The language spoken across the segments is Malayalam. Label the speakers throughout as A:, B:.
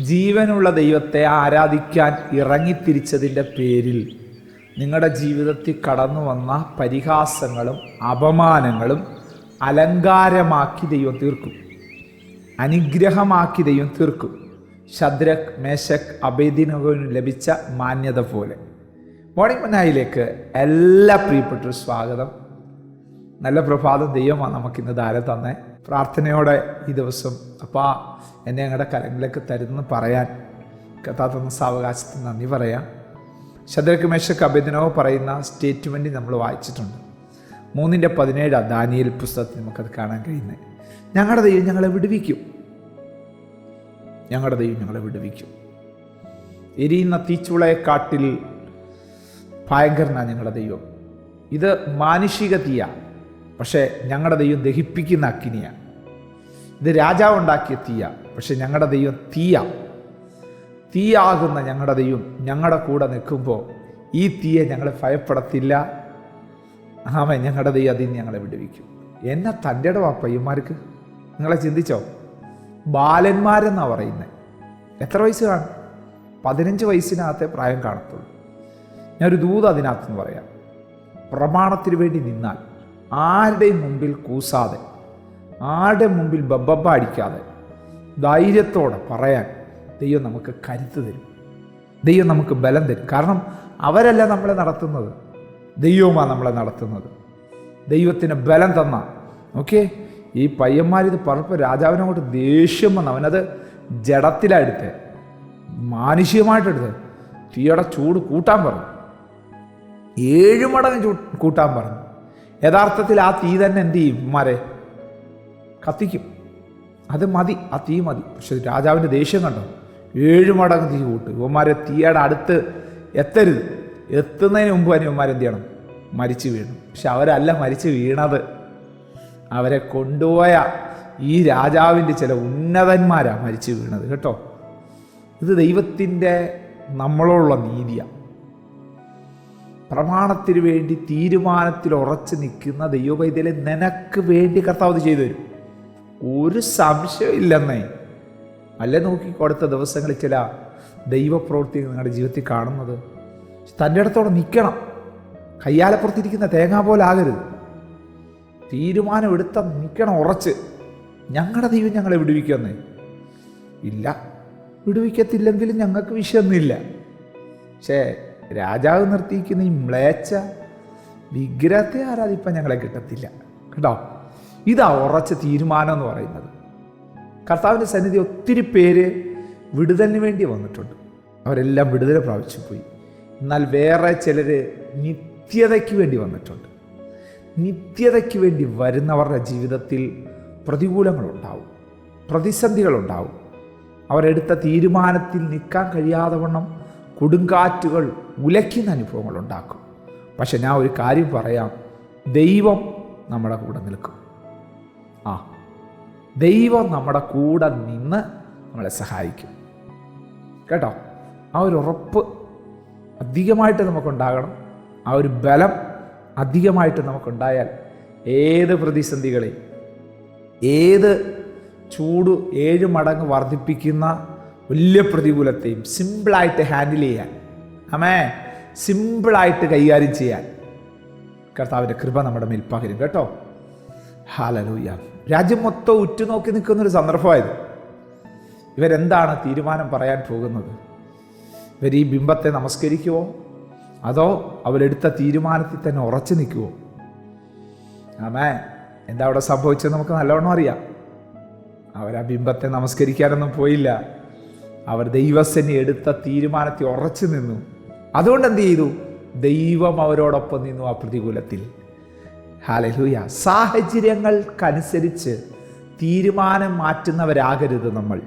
A: ജീവനുള്ള ദൈവത്തെ ആരാധിക്കാൻ ഇറങ്ങിത്തിരിച്ചതിന്റെ പേരിൽ നിങ്ങളുടെ ജീവിതത്തിൽ കടന്നു വന്ന പരിഹാസങ്ങളും അപമാനങ്ങളും അലങ്കാരമാക്കി ദൈവം തീർക്കും. അനുഗ്രഹമാക്കി ദൈവം തീർക്കും. ശദ്രക് മേശക് അബേദിനോവിന് ലഭിച്ച മാന്യത പോലെ. മോർണിംഗ് മനായിലേക്ക് എല്ലാ പ്രിയപ്പെട്ടൊരു സ്വാഗതം. നല്ല പ്രഭാതം ദൈവമാണ് നമുക്കിന്ന് ധാര തന്നെ. പ്രാർത്ഥനയോടെ ഈ ദിവസം അപ്പാ എന്നെ ഞങ്ങളുടെ കരങ്ങളിലേക്ക് തരുന്നു പറയാൻ കഥാ തന്ന സാവകാശത്തിന് നന്ദി പറയാം. ശദ്രക് മേശക് അബേദിനോവ് പറയുന്ന സ്റ്റേറ്റ്മെന്റ് നമ്മൾ വായിച്ചിട്ടുണ്ട്. മൂന്നിന്റെ പതിനേഴ് ദാനിയൽ പുസ്തകത്തിൽ നമുക്കത് കാണാൻ കഴിയുന്നത്. ഞങ്ങളുടെ ദൈവം ഞങ്ങളെ വിടുവിക്കും. ഞങ്ങളുടെ ദൈവം ഞങ്ങളെ വിടുവിക്കും. എരിയുന്ന തീച്ചുളയെക്കാട്ടിൽ ഭയങ്കരനാണ് ഞങ്ങളുടെ ദൈവം. ഇത് മാനുഷിക തീയ പക്ഷേ ഞങ്ങളുടെ ദൈവം ദഹിപ്പിക്കുന്ന അഗ്നിയാണ് ഇത് രാജാവ് ഉണ്ടാക്കിയ തീയ പക്ഷെ ഞങ്ങളുടെ ദൈവം തീയ. തീയാകുന്ന ഞങ്ങളുടെ ദൈവം ഞങ്ങളുടെ കൂടെ നിൽക്കുമ്പോൾ ഈ തീയെ ഞങ്ങളെ ഭയപ്പെടത്തില്ല. ആമ ഞങ്ങളുടെ ദൈവം അതിൽ ഞങ്ങളെ വിടുവിക്കും. എന്നെ തന്റെ ഇടവാ പയ്യന്മാർക്ക്? നിങ്ങളെ ചിന്തിച്ചോ? ബാലന്മാരെന്നാണ് പറയുന്നത് എത്ര വയസ്സ് കാണും? പതിനഞ്ച് വയസ്സിനകത്തെ പ്രായം കാണത്തുള്ളൂ. ഞാനൊരു ദൂത് അതിനകത്തെന്ന് പറയാം. പ്രമാണത്തിന് വേണ്ടി നിന്നാൽ ആരുടെയും മുമ്പിൽ കൂസാതെ ആരുടെ മുമ്പിൽ ബബ്ബ അടിക്കാതെ ധൈര്യത്തോടെ പറയാൻ ദൈവം നമുക്ക് കരുത്ത് തരും. ദൈവം നമുക്ക് ബലം തരും. കാരണം അവരല്ല നമ്മളെ നടത്തുന്നത്. ദൈവമാണ് നമ്മളെ നടത്തുന്നത്. ദൈവത്തിന് ബലം തന്ന ഓക്കെ ഈ പയ്യന്മാരിത് പറഞ്ഞപ്പോൾ രാജാവിനങ്ങോട്ട് ദേഷ്യം വന്നു. അവനത് ജഡത്തിലെടുത്ത് മാനുഷികമായിട്ടെടുത്ത്. തീയുടെ ചൂട് കൂട്ടാൻ പറഞ്ഞു. ഏഴ് മടങ്ങ് കൂട്ടാൻ പറഞ്ഞു. യഥാർത്ഥത്തിൽ ആ തീ തന്നെ എന്ത് ചെയ്യും ഉമ്മാരെ? കത്തിക്കും. അത് മതി ആ തീ മതി. പക്ഷെ രാജാവിന്റെ ദേഷ്യം കണ്ടോ? ഏഴ് മടങ്ങ് തീ കൂട്ട്. ഇവന്മാരെ തീയുടെ അടുത്ത് എത്തരുത്. എത്തുന്നതിന് മുമ്പ് തന്നെ ഇവന്മാരെന്ത് ചെയ്യണം? മരിച്ചു വീണു. പക്ഷെ അവരല്ല മരിച്ചു വീണത്. അവരെ കൊണ്ടുപോയ ഈ രാജാവിന്റെ ചില ഉന്നതന്മാരാണ് മരിച്ചു വീണത്. കേട്ടോ? ഇത് ദൈവത്തിന്റെ നമ്മളോടുള്ള നീതിയാണ് പ്രമാണത്തിന് വേണ്ടി തീരുമാനത്തിൽ ഉറച്ചു നിൽക്കുന്ന ദൈവവൈദ്യലെ നിനക്ക് വേണ്ടി കർത്താവ് ചെയ്തു തരും. ഒരു സംശയമില്ലെന്നേ അല്ലേ നോക്കി കൊടുത്ത ദിവസങ്ങളിൽ ചില ദൈവപ്രവൃത്തി നിങ്ങളുടെ ജീവിതത്തിൽ കാണുന്നത്? തന്റെ അടുത്തോടെ നിൽക്കണം. കയ്യാലപ്പുറത്തിരിക്കുന്ന തേങ്ങ പോലെ ആകരുത്. തീരുമാനം എടുത്ത നിൽക്കണം ഉറച്ച്. ഞങ്ങളുടെ ദൈവം ഞങ്ങളെ വിടുവിക്കുമെന്നേ. ഇല്ല. വിടുവിക്കത്തില്ലെങ്കിലും ഞങ്ങൾക്ക് വിഷയമൊന്നുമില്ല. പക്ഷേ രാജാവ് നിർത്തിയിരിക്കുന്ന ഈ മ്ലേച്ച വിഗ്രഹത്തെ ആരാധിപ്പാൻ ഞങ്ങളെ കിട്ടത്തില്ല. കേട്ടോ? ഇതാ ഉറച്ച തീരുമാനം എന്ന് പറയുന്നത്. കർത്താവിന്റെ സന്നിധി ഒത്തിരി പേര് വിടുതലിന് വേണ്ടി വന്നിട്ടുണ്ട്. അവരെല്ലാം വിടുതൽ പ്രാപിച്ചു പോയി. എന്നാൽ വേറെ ചിലർ നിത്യതയ്ക്ക് വേണ്ടി വന്നിട്ടുണ്ട്. നിത്യതയ്ക്ക് വേണ്ടി വരുന്നവരുടെ ജീവിതത്തിൽ പ്രതികൂലങ്ങളുണ്ടാവും. പ്രതിസന്ധികളുണ്ടാവും. അവരെടുത്ത തീരുമാനത്തിൽ നിൽക്കാൻ കഴിയാതെ വണ്ണം കൊടുങ്കാറ്റുകൾ ഉലയ്ക്കുന്ന അനുഭവങ്ങൾ ഉണ്ടാക്കും പക്ഷെ ഞാൻ ഒരു കാര്യം പറയാം. ദൈവം നമ്മുടെ കൂടെ നിൽക്കും. ആ ദൈവം നമ്മുടെ കൂടെ നിന്ന് നമ്മളെ സഹായിക്കും. കേട്ടോ? ആ ഒരു ഉറപ്പ് അധികമായിട്ട് നമുക്കുണ്ടാകണം. ആ ഒരു ബലം അധികമായിട്ട് നമുക്കുണ്ടായാൽ ഏത് പ്രതിസന്ധികളെയും ഏത് ചൂട് ഏഴ് മടങ്ങ് വർദ്ധിപ്പിക്കുന്ന വലിയ പ്രതികൂലത്തെയും സിമ്പിളായിട്ട് ഹാൻഡിൽ ചെയ്യാൻ. അമേ സിമ്പിളായിട്ട് കൈകാര്യം ചെയ്യാൻ. കർത്താവിന്റെ കൃപ നമ്മുടെ മേൽ പകരും കേട്ടോ. ഹാലലൂയ രാജ്യം മൊത്തം ഉറ്റുനോക്കി നിൽക്കുന്നൊരു സന്ദർഭമായത്. ഇവരെന്താണ് തീരുമാനം പറയാൻ പോകുന്നത്? ഇവർ ഈ ബിംബത്തെ നമസ്കരിക്കുമോ അതോ അവരെടുത്ത തീരുമാനത്തിൽ തന്നെ ഉറച്ചു നിൽക്കുമോ ആമേ എന്താ അവിടെ സംഭവിച്ചത് നമുക്ക് നല്ലവണ്ണം അറിയാം. അവർ ആ ബിംബത്തെ നമസ്കരിക്കാനൊന്നും പോയില്ല. അവർ ദൈവസേന എടുത്ത തീരുമാനത്തെ ഉറച്ചു നിന്നു. അതുകൊണ്ട് എന്ത് ചെയ്തു? ദൈവം അവരോടൊപ്പം നിന്നു ആ പ്രതികൂലത്തിൽ. ഹാലലൂയ സാഹചര്യങ്ങൾക്കനുസരിച്ച് തീരുമാനം മാറ്റുന്നവരാകരുത് നമ്മൾ.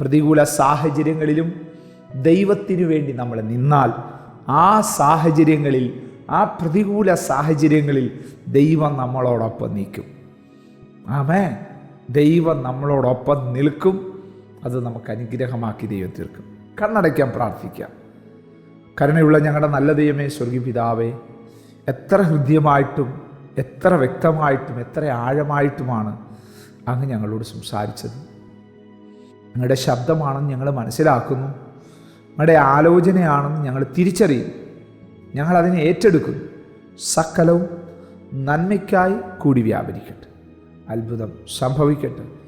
A: പ്രതികൂല സാഹചര്യങ്ങളിലും ദൈവത്തിനു വേണ്ടി നമ്മൾ നിന്നാൽ ആ സാഹചര്യങ്ങളിൽ ആ പ്രതികൂല സാഹചര്യങ്ങളിൽ ദൈവം നമ്മളോടൊപ്പം നിൽക്കും. ആമേ ദൈവം നമ്മളോടൊപ്പം നിൽക്കും. അത് നമുക്ക് അനുഗ്രഹമാക്കി ദൈവം തീർക്കും. കണ്ണടയ്ക്കാൻ പ്രാർത്ഥിക്കാം. കരുണയുള്ള ഞങ്ങളുടെ നല്ല ദൈവമേ സ്വർഗീയ പിതാവേ എത്ര ഹൃദ്യമായിട്ടും എത്ര വ്യക്തമായിട്ടും എത്ര ആഴമായിട്ടുമാണ് അങ്ങ് ഞങ്ങളോട് സംസാരിച്ചത്. ഞങ്ങളുടെ ശബ്ദമാണെന്ന് ഞങ്ങൾ മനസ്സിലാക്കുന്നു. ഞങ്ങളുടെ ആലോചനയാണെന്ന് ഞങ്ങൾ തിരിച്ചറിയുന്നു. ഞങ്ങൾ അതിനെ ഏറ്റെടുക്കുന്നു. സകലവും നന്മയ്ക്കായി കൂടി വ്യാപരിക്കട്ടെ. അത്ഭുതം സംഭവിക്കട്ടെ.